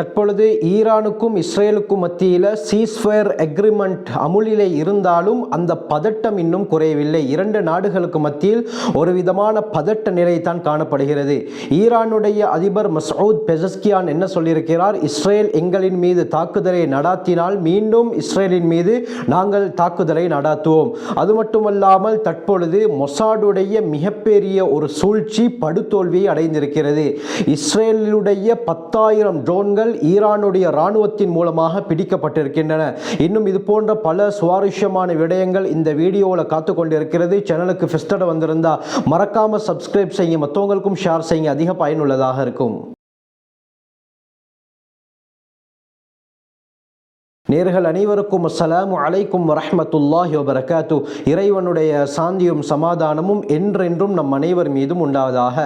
தற்பொழுது ஈரானுக்கும் இஸ்ரேலுக்கும் மத்தியில் சீஸ்ஃபயர் அக்ரிமெண்ட் அமுலிலே இருந்தாலும் அந்த பதட்டம் இன்னும் குறையவில்லை. இரண்டு நாடுகளுக்கு மத்தியில் ஒரு விதமான பதட்ட நிலை தான் காணப்படுகிறது. ஈரானுடைய அதிபர் மசூத் பெசஸ்கியான் என்ன சொல்லியிருக்கிறார்? இஸ்ரேல் எங்களின் மீது தாக்குதலை நடாத்தினால் மீண்டும் இஸ்ரேலின் மீது நாங்கள் தாக்குதலை நடாத்துவோம். அது மட்டுமல்லாமல் தற்பொழுது மொசாடுடைய மிகப்பெரிய ஒரு சூழ்ச்சி படுதோல்வியை அடைந்திருக்கிறது. இஸ்ரேலுடைய பத்தாயிரம் ட்ரோன்கள் ஈரானுடைய இராணுவத்தின் மூலமாக பிடிக்கப்பட்டிருக்கின்றன. இன்னும் இது போன்ற பல சுவாரஸ்யமான விடயங்கள் இந்த வீடியோவில் காத்து கொண்டிருக்கிறது சேனலுக்கு ஃபிஸ்டட் வந்திருந்தா மறக்காம சப்ஸ்கிரைப் செய்யுங்க. மற்றவங்களுக்கும் ஷேர் செய்யுங்க. அதிக பயனுள்ளதாக இருக்கும். நேர்கள் அனைவருக்கும் அஸ்ஸலாமு அலைக்கும் வரஹ்மத்துல்லாஹி வபரகாத்து. இறைவனுடைய சாந்தியும் சமாதானமும் என்றென்றும் நம் அனைவர் மீதும் உண்டாவதாக.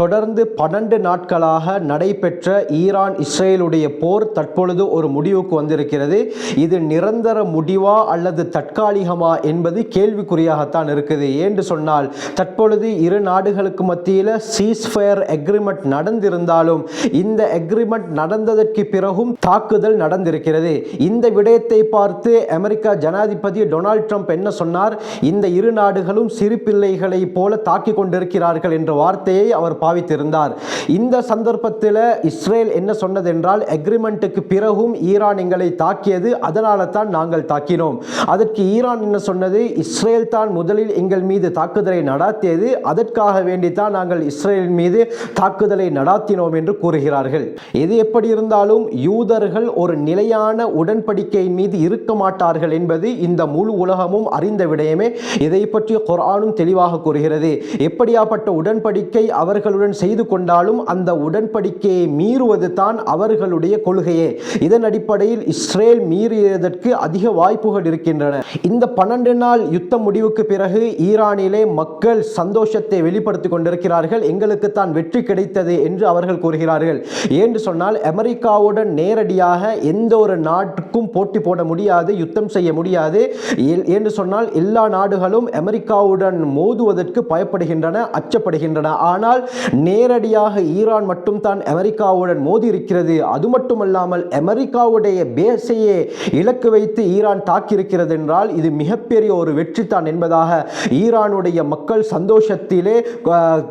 தொடர்ந்து பன்னெண்டு நாட்களாக நடைபெற்ற ஈரான் இஸ்ரேலுடைய போர் தற்பொழுது ஒரு முடிவுக்கு வந்திருக்கிறது. இது நிரந்தர முடிவா அல்லது தற்காலிகமா என்பது கேள்விக்குறியாகத்தான் இருக்குது. ஏன்று சொன்னால் தற்பொழுது இரு நாடுகளுக்கு மத்தியில் சீஸ்ஃபயர் அக்ரிமெண்ட் நடந்திருந்தாலும் இந்த அக்ரிமெண்ட் நடந்ததற்கு பிறகும் தாக்குதல் நடந்திருக்கிறது. இந்த இந்த விடயத்தை பார்த்து அமெரிக்கா ஜனாதிபதி டொனால்ட் ட்ரம்ப் என்ன சொன்னார்? இந்த இரு நாடுகளும் சிறு பிள்ளைகளை போல தாக்கி கொண்டிருக்கிறார்கள் என்ற வார்த்தையை அவர் பாவித்திருந்தார். இந்த சந்தர்ப்பத்தில் இஸ்ரேல் என்ன சொன்னதென்றால் அக்ரிமெண்ட்டுக்கு பிறகும் ஈரான் எங்களை தாக்கியது அதனால தான் நாங்கள் தாக்கினோம். அதற்கு ஈரான் என்ன சொன்னது? இஸ்ரேல் தான் முதலில் எங்கள் மீது தாக்குதலை நடாத்தியது அதற்காக வேண்டித்தான் நாங்கள் இஸ்ரேல் மீது தாக்குதலை நடாத்தினோம் என்று கூறுகிறார்கள். எது எப்படி இருந்தாலும் யூதர்கள் ஒரு நிலையான உடன்படிக்கையின் மீது இருக்க மாட்டார்கள் என்பது இந்த முழு உலகமும் அறிந்த விடயமே. இதை பற்றி குரானும் தெளிவாக கூறுகிறது. எப்படியாப்பட்ட உடன்படிக்கை அவர்களுடன் செய்து கொண்டாலும் அந்த உடன்படிக்கையை மீறுவது தான் அவர்களுடைய கொள்கையே. இதன் அடிப்படையில் இஸ்ரேல் மீறியதற்கு அதிக வாய்ப்புகள் இருக்கின்றன. இந்த பன்னெண்டு நாள் யுத்த முடிவுக்கு பிறகு ஈரானிலே மக்கள் சந்தோஷத்தை வெளிப்படுத்திக் கொண்டிருக்கிறார்கள். எங்களுக்கு தான் வெற்றி கிடைத்தது என்று அவர்கள் கூறுகிறார்கள். ஏன்று சொன்னால் அமெரிக்காவுடன் நேரடியாக எந்த ஒரு நாட்டுக்கும் போட்டி போட முடியாது யுத்தம் செய்ய முடியாது. ஏ- என்று சொன்னால் எல்லா நாடுகளும் அமெரிக்காவுடன் மோதுவதற்கு பயப்படுகின்றன அச்சப்படுகின்றன. ஆனால் நேரடியாக ஈரான் மட்டும் தான் அமெரிக்காவுடன் மோதி இருக்கிறது அது மட்டுமல்லாமல் அமெரிக்காவுடைய பேஸையே இலக்கு வைத்து ஈரான் தாக்கியிருக்கிறது என்றால் இது மிகப்பெரிய ஒரு வெற்றி தான் என்பதாக ஈரானுடைய மக்கள் சந்தோஷத்திலே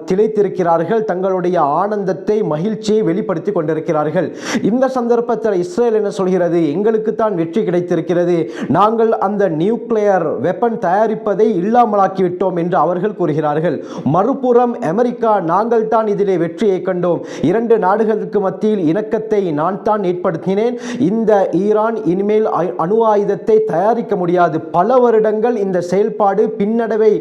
திளைத்திருக்கிறார்கள். தங்களுடைய ஆனந்தத்தை மகிழ்ச்சியை வெளிப்படுத்தி கொண்டிருக்கிறார்கள். இந்த சந்தர்ப்பத்தில் இஸ்ரேல் என்ன சொல்கிறது? எங்களுக்கு தான் வெற்றி கிடைத்திருக்கிறது. நாங்கள் அந்த நியூக்ளியர் வெப்பன் தயாரிப்பதை இல்லாமலாக்கிவிட்டோம் என்று அவர்கள் கூறுகிறார்கள். மறுபுறம் அமெரிக்கா நாங்கள் தான் இதிலே வெற்றியை கண்டோம். இரண்டு நாடுகளுக்கு மத்தியில் இணக்கத்தை நான் தான் ஏற்படுத்தினேன். இந்த ஈரான் இனிமேல் அணு ஆயுதத்தை தயாரிக்க முடியாது. பல வருடங்கள் இந்த செயல்பாடு பின்னடைவை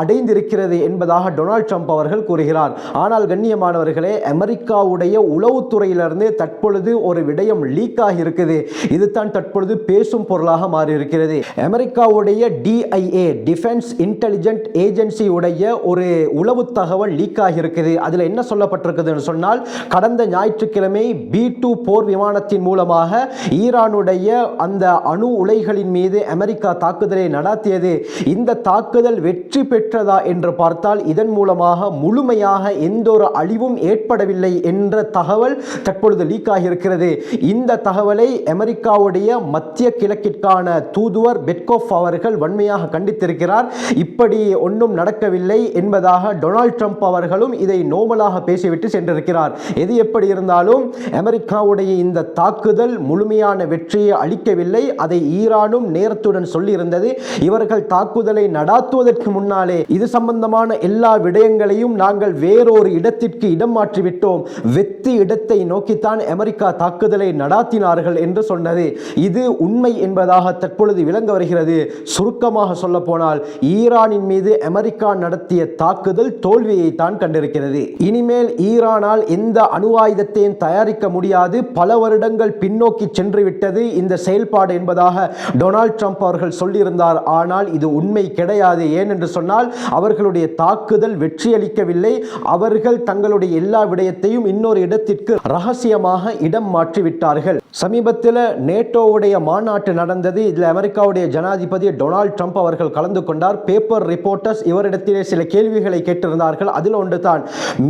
அடைந்திருக்கிறது என்பதாக டொனால்ட் ட்ரம்ப் அவர்கள் கூறுகிறார். ஆனால் கண்ணியமானவர்களே அமெரிக்காவுடைய உளவுத்துறையிலிருந்து தற்பொழுது ஒரு விடயம் லீக் ஆகி இருக்குது இதுதான் தற்பொழுது பேசும் பொருளாக மாறியிருக்கிறது. அமெரிக்காவுடைய டிஐஏ டிஃபென்ஸ் இன்டெலிஜென்ட் ஏஜென்சி உடைய ஒரு உளவு தகவல் லீக் ஆகியிருக்குது அதில் என்ன சொல்லப்பட்டிருக்குதுன்னு சொன்னால் கடந்த ஞாயிற்றுக்கிழமை பி டூ போர் விமானத்தின் மூலமாக ஈரானுடைய அந்த அணு உலைகளின் மீது அமெரிக்கா தாக்குதலை நடாத்தியது. இந்த தாக்குதல் வெற்றி பெற்றதா என்று பார்த்தால் இதன் மூலமாக முழுமையாக எந்த ஒரு அழிவும் ஏற்படவில்லை என்ற தகவல் தற்பொழுது லீக் ஆகியிருக்கிறது இந்த தகவலை அமெரிக்காவுடைய மத்திய கிழக்கிற்கான தூதுவர் பெட்கோஃப் அவர்கள் வன்மையாக கண்டித்திருக்கிறார். இப்படி ஒன்றும் நடக்கவில்லை என்பதாக டொனால்ட் ட்ரம்ப் அவர்களும் இதை நோமலாக பேசிவிட்டு சென்றிருக்கிறார். எது எப்படி இருந்தாலும் அமெரிக்காவுடைய இந்த தாக்குதல் முழுமையான வெற்றியை அளிக்கவில்லை. அதை ஈரானும் நேரத்துடன் சொல்லியிருந்தது. இவர்கள் தாக்குதலை நடாத்துவதற்கு முன்னாலே இது சம்பந்தமான எல்லா விடயங்களையும் நாங்கள் வேறொரு இடத்திற்கு இடம் மாற்றிவிட்டோம். வெத்தி இடத்தை நோக்கித்தான் அமெரிக்கா தாக்குதலை நடாத்தினார்கள் என்று சொன்னது. இது உண்மை என்பதாக தற்பொழுது விளங்க வருகிறது. சுருக்கமாக சொல்ல போனால் ஈரானின் மீது அமெரிக்கா நடத்திய தாக்குதல் தோல்வியை தான் கண்டிருக்கிறது. இனிமேல் ஈரானால் எந்த அணு ஆயுதத்தையும் தயாரிக்க முடியாது. பல வருடங்கள் பின்னோக்கி சென்று விட்டது இந்த செயல்பாடு என்பதாக டொனால்ட் ட்ரம்ப் அவர்கள் சொல்லியிருந்தார். ஆனால் இது உண்மை கிடையாது. ஏனென்று சொன்னால் அவர்களுடைய தாக்குதல் வெற்றியளிக்கவில்லை. அவர்கள் தங்களுடைய எல்லா விடயத்தையும் இன்னொரு இடத்திற்கு ரகசியமாக இடம் மாற்றிவிட்டார்கள். சமீபத்தில் நேட்டோ நேட்டோவுடைய மாநாட்டு நடந்தது. இதில் அமெரிக்காவுடைய ஜனாதிபதி டொனால்ட் ட்ரம்ப் அவர்கள் கலந்து கொண்டார். பேப்பர் ரிப்போர்ட்டர்ஸ் இவரிடத்திலே சில கேள்விகளை கேட்டிருந்தார்கள். அதில் ஒன்று தான்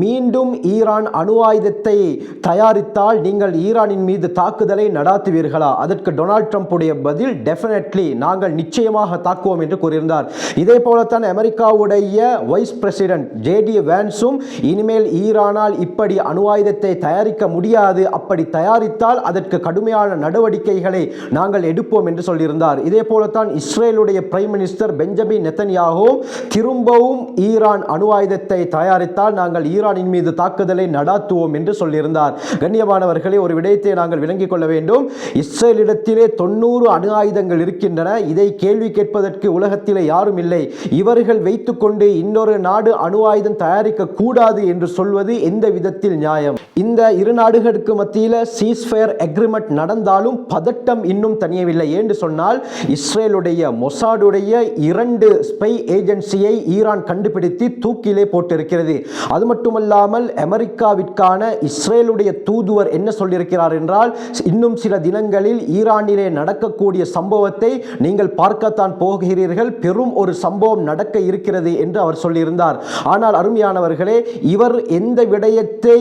மீண்டும் ஈரான் அணு ஆயுதத்தை தயாரித்தால் நீங்கள் ஈரானின் மீது தாக்குதலை நடாத்துவீர்களா? அதற்கு டொனால்ட் ட்ரம்ப்புடைய பதில் டெஃபினெட்லி நாங்கள் நிச்சயமாக தாக்குவோம் என்று கூறியிருந்தார். இதே போலத்தான் அமெரிக்காவுடைய வைஸ் பிரசிடென்ட் ஜேடி வேன்ஸும் இனிமேல் ஈரானால் இப்படி அணு ஆயுதத்தை தயாரிக்க முடியாது. அப்படி தயாரித்தால் அதற்கு கடுமையான நடவடிக்கைகளை நாங்கள் எடுப்போம் என்று சொல்லியிருந்தார். இதே போலத்தான் இஸ்ரேலுடைய பிரைம் மினிஸ்டர் பெஞ்சமின் நெத்தன்யாகவும் திரும்பவும் ஈரான் அணு ஆயுதத்தை தயாரித்தால் நாங்கள் ஈரானின் மீது தாக்குதலை நடாத்துவோம் என்று சொல்லியிருந்தார். கண்ணியமானவர்களே ஒரு விடயத்தை நாங்கள் விளங்கிக் கொள்ள வேண்டும். இஸ்ரேலிடத்திலே தொண்ணூறு அணு ஆயுதங்கள் இருக்கின்றன. இதை கேள்வி கேட்பதற்கு உலகத்திலே யாரும் இல்லை. இவர்கள் வைத்துக்கொண்டு இன்னொரு நாடு அணு ஆயுதம் தயாரிக்க கூடாது என்று சொல்வது எந்த விதத்தில் நியாயம்? இந்த இரு நாடுகளுக்கு மத்தியில் சீஸ்ஃபயர் அக்ரிமெண்ட் நடந்தாலும் பதட்டம் இன்னும் தனியவில்லை. என்று சொன்னால் இஸ்ரேலுடைய மொசாடுடைய இரண்டு ஸ்பை ஏஜென்சியை ஈரான் கண்டுபிடித்து தூக்கிலே போட்டிருக்கிறது. அது மட்டுமல்லாமல் அமெரிக்காவிற்கான இஸ்ரேலுடைய தூதுவர் என்ன சொல்லியிருக்கிறார் என்றால் இன்னும் சில தினங்களில் ஈரானிலே நடக்கக்கூடிய சம்பவத்தை நீங்கள் பார்க்கத்தான் போகிறீர்கள். பெரும் ஒரு சம்பவம் நடக்க இருக்கிறது என்று அவர் சொல்லியிருந்தார். ஆனால் அருமையானவர்களே இவர் எந்த விடயத்தை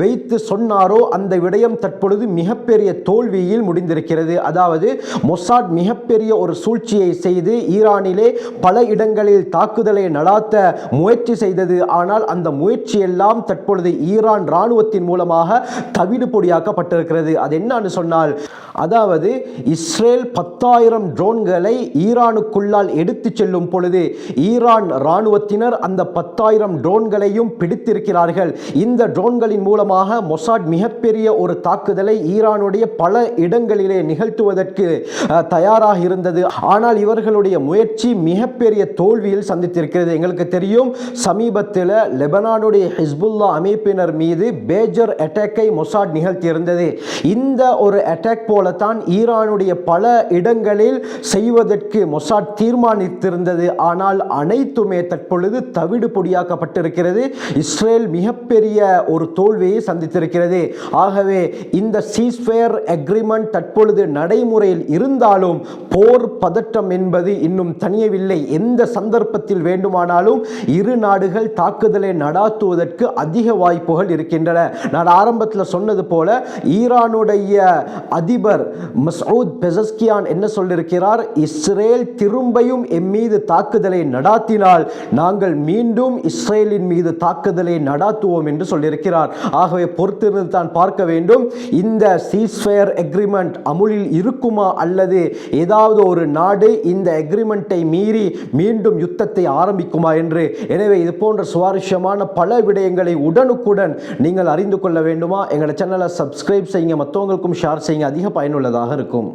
வைத்து சொன்னாரோ அந்த விடயம் தற்பொழுது மிகப்பெரிய தோல்வியில் முடிந்திருக்கிறது. அதாவது மொசாட் மிகப்பெரிய ஒரு சூழ்ச்சியை செய்து ஈரானிலே பல இடங்களில் தாக்குதலை நடாத்த முயற்சி செய்தது. ஆனால் அந்த முயற்சி எல்லாம் தற்பொழுது ஈரான் இராணுவத்தின் மூலமாக தவிடு பொடியாக்கப்பட்டிருக்கிறது அது என்னன்னு சொன்னால் அதாவது இஸ்ரேல் பத்தாயிரம் ட்ரோன்களை ஈரானுக்குள்ளால் எடுத்து செல்லும் பொழுது ஈரான் இராணுவத்தினர் அந்த பத்தாயிரம் ட்ரோன்களையும் பிடித்திருக்கிறார்கள். இந்த ட்ரோன்களின் மூலமாக மொசாட் மிகப்பெரிய ஒரு தாக்குதலை ஈரானுடைய பல இடங்களிலே நிகழ்த்துவதற்கு தயாராக இருந்தது. ஆனால் இவர்களுடைய முயற்சி மிகப்பெரிய தோல்வியில் சந்தித்திருக்கிறது. எங்களுக்கு தெரியும் சமீபத்தில் லெபனானுடைய ஹிஸ்புல்லா அமைப்பினர் மீது பேஜர் அட்டாக்கை மொசாட் நிகழ்த்தியிருந்தது. இந்த ஒரு அட்டாக் போலத்தான் ஈரானுடைய பல இடங்களில் செய்வதற்கு மொசாட் தீர்மானித்திருந்தது. ஆனால் அனைத்துமே தற்பொழுது தவிடு பொடியாக்கப்பட்டிருக்கிறது. இஸ்ரேல் மிகப்பெரிய ஒரு தோல்வியை சந்தித்திருக்கிறது. ஆகவே இந்த சீஸ்ஃபேர் அக்ரிமெண்ட் தற்பொழுது நடைமுறையில் இருந்தாலும் போர் பதட்டம் என்பது இன்னும் தனியவில்லை. எந்த சந்தர்ப்பத்தில் வேண்டுமானாலும் இரு நாடுகள் தாக்குதலை நடாத்துவதற்கு அதிக வாய்ப்புகள் இருக்கின்றன. நான் ஆரம்பத்தில் சொன்னது போல ஈரானுடைய அதிபர் மசூத் பெசஸ்கியான் என்ன சொல்லியிருக்கிறார் இஸ்ரேல் திரும்பியும் எம் மீது தாக்குதலை நடாத்தினால் நாங்கள் மீண்டும் இஸ்ரேலின் மீது தாக்குதலை நடாத்துவோம் என்று சொல்லியிருக்கிறார் ஆகவே பொறுத்திருந்து தான் பார்க்க வேண்டும். இந்த சீஸ்ஃபயர் அக்ரிமெண்ட் அமுலில் இருக்குமா அல்லது ஏதாவது ஒரு நாடு இந்த அக்ரிமெண்ட்டை மீறி மீண்டும் யுத்தத்தை ஆரம்பிக்குமா என்று? எனவே இது போன்ற சுவாரஸ்யமான பல விடயங்களை உடனுக்குடன் நீங்கள் அறிந்து கொள்ள வேண்டுமா? எங்களை சேனலை சப்ஸ்கிரைப் செய்யுங்க. மற்றவங்களுக்கும் ஷேர் செய்யுங்க. அதிக பயனுள்ளதாக இருக்கும்.